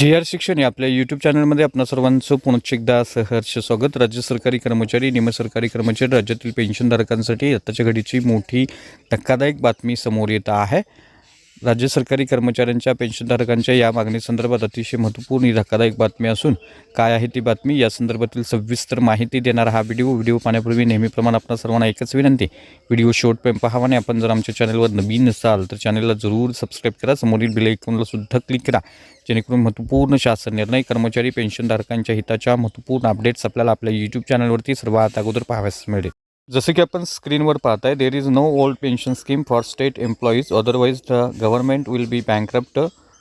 जी R शिक्षण या आपल्या यूट्यूब चॅनलमध्ये आपणा सर्वांचं पुनश्च एकदा सहर्ष स्वागत. राज्य सरकारी कर्मचारी निमसरकारी कर्मचारी राज्यातील पेन्शनधारकांसाठी आत्ताच्या घडीची मोठी धक्कादायक बातमी समोर येत आहे. राज्य सरकारी कर्मचाऱ्यांच्या पेन्शनधारकांच्या या मागणीसंदर्भात अतिशय महत्त्वपूर्ण ही धक्कादायक बातमी असून काय आहे ती बातमी या संदर्भातील सविस्तर माहिती देणारा हा व्हिडिओ. व्हिडिओ पाहण्यापूर्वी नेहमीप्रमाणे आपण सर्वांना एकच विनंती व्हिडिओ शेवटपर्यंत पहावा आणि आपण जर आमच्या चॅनलवर नवीन असाल तर चॅनलला जरूर सबस्क्राईब करा. समोरील बेल आयकॉनला सुद्धा क्लिक करा. जेणेकरून महत्त्वपूर्ण शासन निर्णय कर्मचारी पेन्शनधारकांच्या हिताच्या महत्त्वपूर्ण अपडेट्स आपल्याला आपल्या यूट्यूब चॅनलवरती सर्वात अगोदर पाहाव्यास मिळेल. जसं की आपण स्क्रीनवर पाहताय there is no old pension scheme for state employees otherwise the government will be bankrupt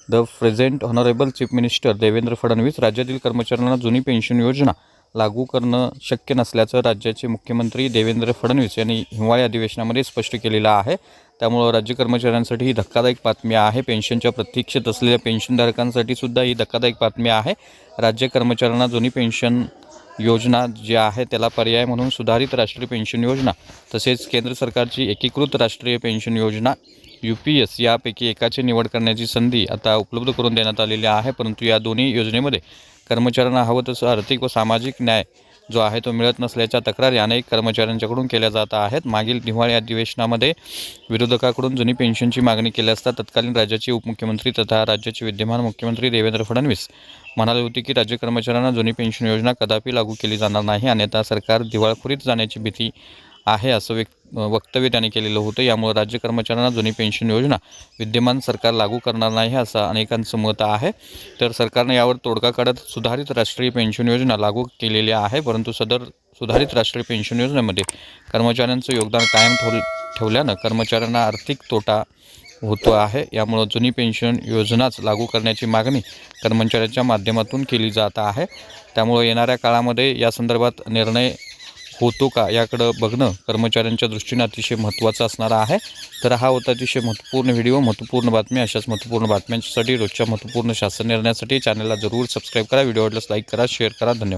the present honourable chief minister Devendra Fadnavis राज्यातील कर्मचाऱ्यांना जुनी पेन्शन योजना लागू करणं शक्य नसल्याचं राज्याचे मुख्यमंत्री देवेंद्र फडणवीस यांनी हिवाळी अधिवेशनामध्ये स्पष्ट केलेलं आहे. त्यामुळं राज्य कर्मचाऱ्यांसाठी ही धक्कादायक बातमी आहे. पेन्शनच्या प्रतीक्षेत असलेल्या पेन्शनधारकांसाठी सुद्धा ही धक्कादायक बातमी आहे. राज्य कर्मचाऱ्यांना जुनी पेन्शन योजना जी आहे त्याला पर्याय म्हणून सुधारित राष्ट्रीय पेन्शन योजना तसेच केंद्र सरकारची एकीकृत राष्ट्रीय पेन्शन योजना यू पी एस यापैकी एकाची निवड करण्याची संधी आता उपलब्ध करून देण्यात आलेली आहे. परंतु या दोन्ही योजनेमध्ये कर्मचाऱ्यांना हवं तसं आर्थिक व सामाजिक न्याय जो आहे तो मिळत नसल्याच्या तक्रारी अनेक कर्मचाऱ्यांच्याकडून केल्या जात आहेत. मागील हिवाळी अधिवेशनामध्ये विरोधकाकडून जुनी पेन्शनची मागणी केली असता तत्कालीन राज्याचे उपमुख्यमंत्री तथा राज्याचे विद्यमान मुख्यमंत्री देवेंद्र फडणवीस म्हणाले होते की राज्य कर्मचाऱ्यांना जुनी पेन्शन योजना कदापि लागू केली जाणार नाही. अन्यथा सरकार दिवाळखोरीत जाण्याची भीती आहे असं व्यक् वक्तव्य त्यांनी केलेलं होतं. यामुळे राज्य कर्मचाऱ्यांना जुनी पेन्शन योजना विद्यमान सरकार लागू करणार नाही असं अनेकांचं मत आहे. तर सरकारने यावर तोडगा काढत सुधारित राष्ट्रीय पेन्शन योजना लागू केलेली आहे. परंतु सदर सुधारित राष्ट्रीय पेन्शन योजनेमध्ये कर्मचाऱ्यांचं योगदान कायम ठेव ठेवल्यानं कर्मचाऱ्यांना आर्थिक तोटा होतो आहे. यामुळं जुनी पेन्शन योजनाच लागू करण्याची मागणी कर्मचाऱ्यांच्या माध्यमातून केली जात आहे. त्यामुळं येणाऱ्या काळामध्ये या संदर्भात निर्णय होतो का याकडं बघणं कर्मचाऱ्यांच्या दृष्टीने अतिशय महत्त्वाचं असणारा आहे. तर हा होता अतिशय महत्त्वपूर्ण व्हिडिओ महत्त्वपूर्ण बातमी अशाच महत्त्वपूर्ण बातम्यांसाठी रोजच्या महत्त्वपूर्ण शासन निर्णयासाठी चॅनलला जरूर सबस्क्राईब करा. व्हिडिओ आवडल्यास लाईक करा शेअर करा. धन्यवाद.